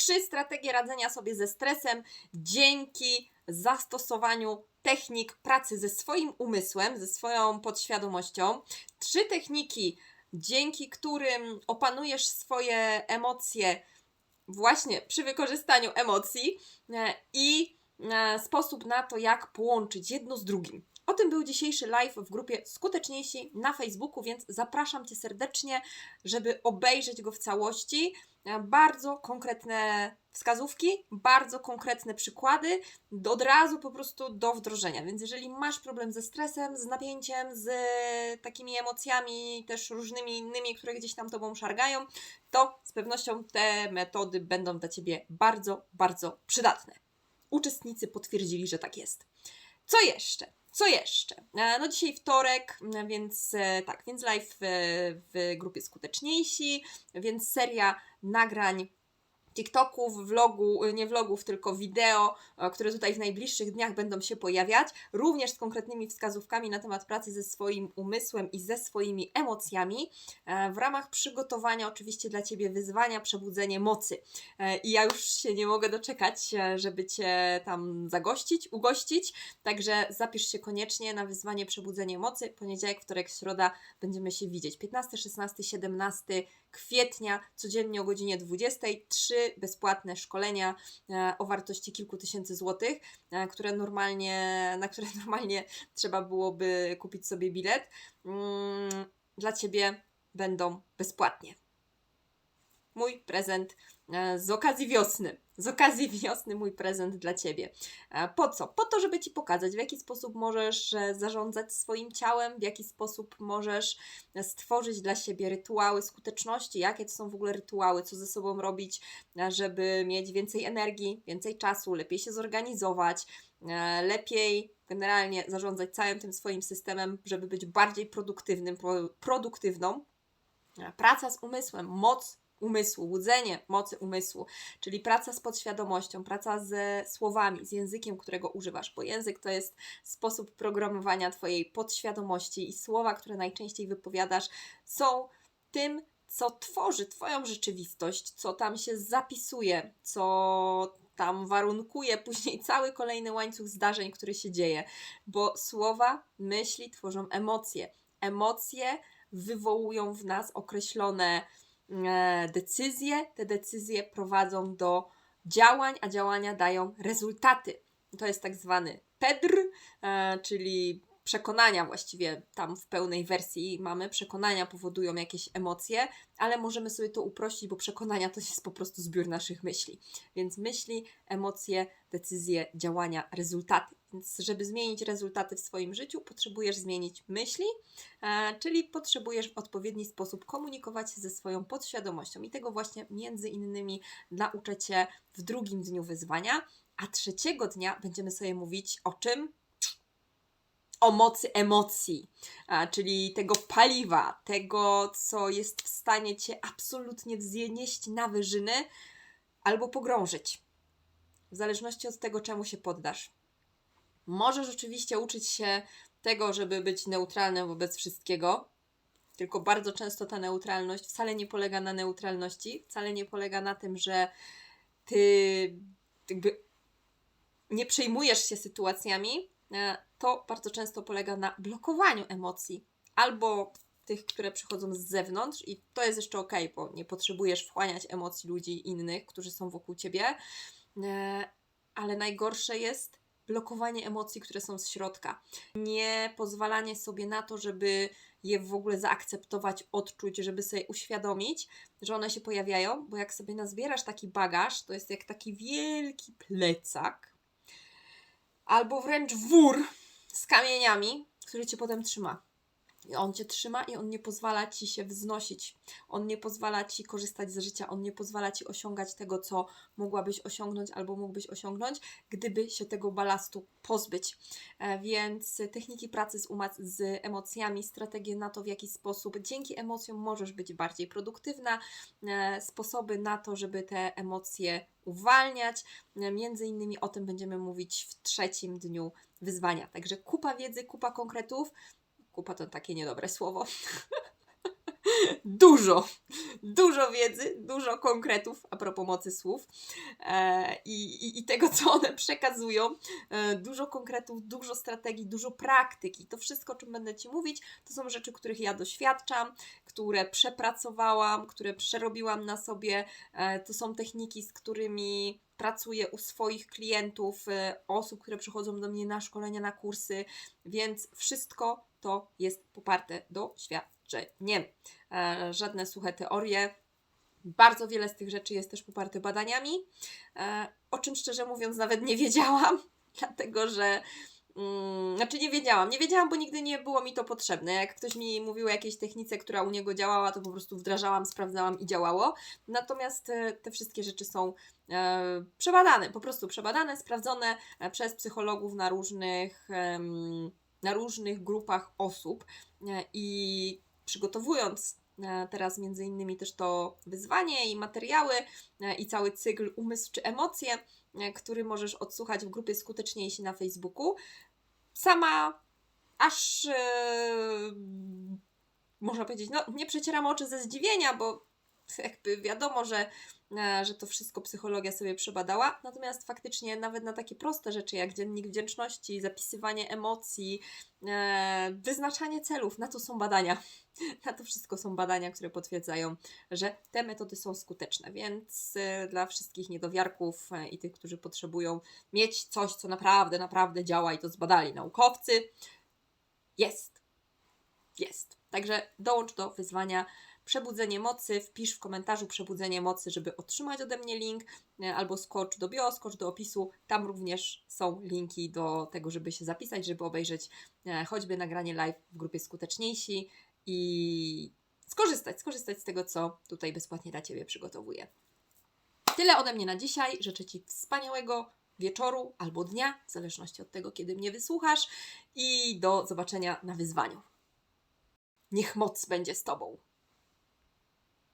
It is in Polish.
trzy strategie radzenia sobie ze stresem dzięki zastosowaniu technik pracy ze swoim umysłem, ze swoją podświadomością. Trzy techniki, dzięki którym opanujesz swoje emocje właśnie przy wykorzystaniu emocji e, i e, sposób na to, jak połączyć jedno z drugim. O tym był dzisiejszy live w grupie Skuteczniejsi na Facebooku, więc zapraszam Cię serdecznie, żeby obejrzeć go w całości. E, Bardzo konkretne wskazówki, bardzo konkretne przykłady, od razu po prostu do wdrożenia. Więc jeżeli masz problem ze stresem, z napięciem, z takimi emocjami, też różnymi innymi, które gdzieś tam Tobą szargają, to z pewnością te metody będą dla Ciebie bardzo, bardzo przydatne. Uczestnicy potwierdzili, że tak jest. Co jeszcze? Co jeszcze? E, No dzisiaj wtorek, e, więc e, tak, więc live e, w grupie Skuteczniejsi, więc seria nagrań TikToków, vlogu, nie vlogów, tylko wideo, e, które tutaj w najbliższych dniach będą się pojawiać, również z konkretnymi wskazówkami na temat pracy ze swoim umysłem i ze swoimi emocjami, e, w ramach przygotowania oczywiście dla Ciebie wyzwania Przebudzenie Mocy. E, I ja już się nie mogę doczekać, żeby Cię tam zagościć, ugościć, także zapisz się koniecznie na wyzwanie Przebudzenie Mocy. Poniedziałek, wtorek, środa będziemy się widzieć. 15, 16, 17 kwietnia, codziennie o godzinie 20. Bezpłatne szkolenia e, o wartości kilku tysięcy złotych, e, które normalnie, na które normalnie trzeba byłoby kupić sobie bilet. Mm, Dla Ciebie będą bezpłatnie. Mój prezent z okazji wiosny. Z okazji wiosny mój prezent dla Ciebie. E, Po co? Po to, żeby Ci pokazać, w jaki sposób możesz e, zarządzać swoim ciałem, w jaki sposób możesz stworzyć dla siebie rytuały skuteczności, jakie to są w ogóle rytuały, co ze sobą robić, e, żeby mieć więcej energii, więcej czasu, lepiej się zorganizować, e, lepiej generalnie zarządzać całym tym swoim systemem, żeby być bardziej produktywnym, pro- produktywną. E, Praca z umysłem, moc umysłu, łudzenie mocy umysłu, czyli praca z podświadomością, praca ze słowami, z językiem, którego używasz, bo język to jest sposób programowania Twojej podświadomości i słowa, które najczęściej wypowiadasz, są tym, co tworzy Twoją rzeczywistość, co tam się zapisuje, co tam warunkuje później cały kolejny łańcuch zdarzeń, który się dzieje, bo słowa, myśli tworzą emocje. Emocje wywołują w nas określone decyzje, te decyzje prowadzą do działań, a działania dają rezultaty. To jest tak zwany PEDR, e, czyli przekonania właściwie tam w pełnej wersji mamy. Przekonania powodują jakieś emocje, ale możemy sobie to uprościć, bo przekonania to jest po prostu zbiór naszych myśli. Więc myśli, emocje, decyzje, działania, rezultaty. Więc żeby zmienić rezultaty w swoim życiu, potrzebujesz zmienić myśli, e, czyli potrzebujesz w odpowiedni sposób komunikować się ze swoją podświadomością. I tego właśnie między innymi nauczę Cię w drugim dniu wyzwania, a trzeciego dnia będziemy sobie mówić o czym? O mocy emocji, czyli tego paliwa, tego, co jest w stanie Cię absolutnie wznieść na wyżyny albo pogrążyć. W zależności od tego, czemu się poddasz. Możesz oczywiście uczyć się tego, żeby być neutralnym wobec wszystkiego, tylko bardzo często ta neutralność wcale nie polega na neutralności, wcale nie polega na tym, że ty jakby nie przejmujesz się sytuacjami, to bardzo często polega na blokowaniu emocji albo tych, które przychodzą z zewnątrz, i to jest jeszcze ok, bo nie potrzebujesz wchłaniać emocji ludzi innych, którzy są wokół ciebie, e, ale najgorsze jest blokowanie emocji, które są z środka. Nie pozwalanie sobie na to, żeby je w ogóle zaakceptować, odczuć, żeby sobie uświadomić, że one się pojawiają, bo jak sobie nazbierasz taki bagaż, to jest jak taki wielki plecak, albo wręcz wór z kamieniami, który cię potem trzyma. I on cię trzyma i on nie pozwala ci się wznosić. On nie pozwala ci korzystać z życia, on nie pozwala ci osiągać tego, co mogłabyś osiągnąć albo mógłbyś osiągnąć, gdyby się tego balastu pozbyć. E, Więc techniki pracy z, uma- z emocjami, strategie na to, w jaki sposób dzięki emocjom możesz być bardziej produktywna, e, sposoby na to, żeby te emocje uwalniać. E, Między innymi o tym będziemy mówić w trzecim dniu wyzwania. Także kupa wiedzy, kupa konkretów. Kupa to takie niedobre słowo. dużo, dużo wiedzy, dużo konkretów a propos mocy słów e, i, i, tego, co one przekazują. E, dużo konkretów, dużo strategii, dużo praktyki. To wszystko, o czym będę Ci mówić, to są rzeczy, których ja doświadczam, które przepracowałam, które przerobiłam na sobie. E, to są techniki, z którymi pracuję u swoich klientów, e, osób, które przychodzą do mnie na szkolenia, na kursy, więc wszystko to jest poparte doświadczeniem. E, żadne suche teorie. Bardzo wiele z tych rzeczy jest też poparte badaniami, e, o czym szczerze mówiąc nawet nie wiedziałam, dlatego że Mm, znaczy nie wiedziałam, nie wiedziałam, bo nigdy nie było mi to potrzebne. Jak ktoś mi mówił o jakiejś technice, która u niego działała, to po prostu wdrażałam, sprawdzałam i działało. Natomiast e, te wszystkie rzeczy są przebadane, po prostu przebadane, sprawdzone przez psychologów na różnych, na różnych grupach osób i przygotowując e, teraz między innymi też to wyzwanie i materiały e, i cały cykl umysł czy emocje, e, który możesz odsłuchać w grupie Skuteczniejsi na Facebooku. Sama aż można powiedzieć, no nie przecieram oczy ze zdziwienia, bo jakby wiadomo, że, że to wszystko psychologia sobie przebadała, natomiast faktycznie nawet na takie proste rzeczy jak dziennik wdzięczności, zapisywanie emocji, e, wyznaczanie celów, na to są badania. Na to wszystko są badania, które potwierdzają, że te metody są skuteczne, więc e, dla wszystkich niedowiarków e, i tych, którzy potrzebują mieć coś, co naprawdę, naprawdę działa i to zbadali naukowcy, jest. Jest. Także dołącz do wyzwania Przebudzenie Mocy, wpisz w komentarzu Przebudzenie Mocy, żeby otrzymać ode mnie link, e, albo skocz do bio, skocz do opisu, tam również są linki do tego, żeby się zapisać, żeby obejrzeć e, choćby nagranie live w grupie Skuteczniejsi i skorzystać, skorzystać z tego, co tutaj bezpłatnie dla Ciebie przygotowuję. Tyle ode mnie na dzisiaj. Życzę Ci wspaniałego wieczoru albo dnia, w zależności od tego, kiedy mnie wysłuchasz i do zobaczenia na wyzwaniu. Niech moc będzie z Tobą.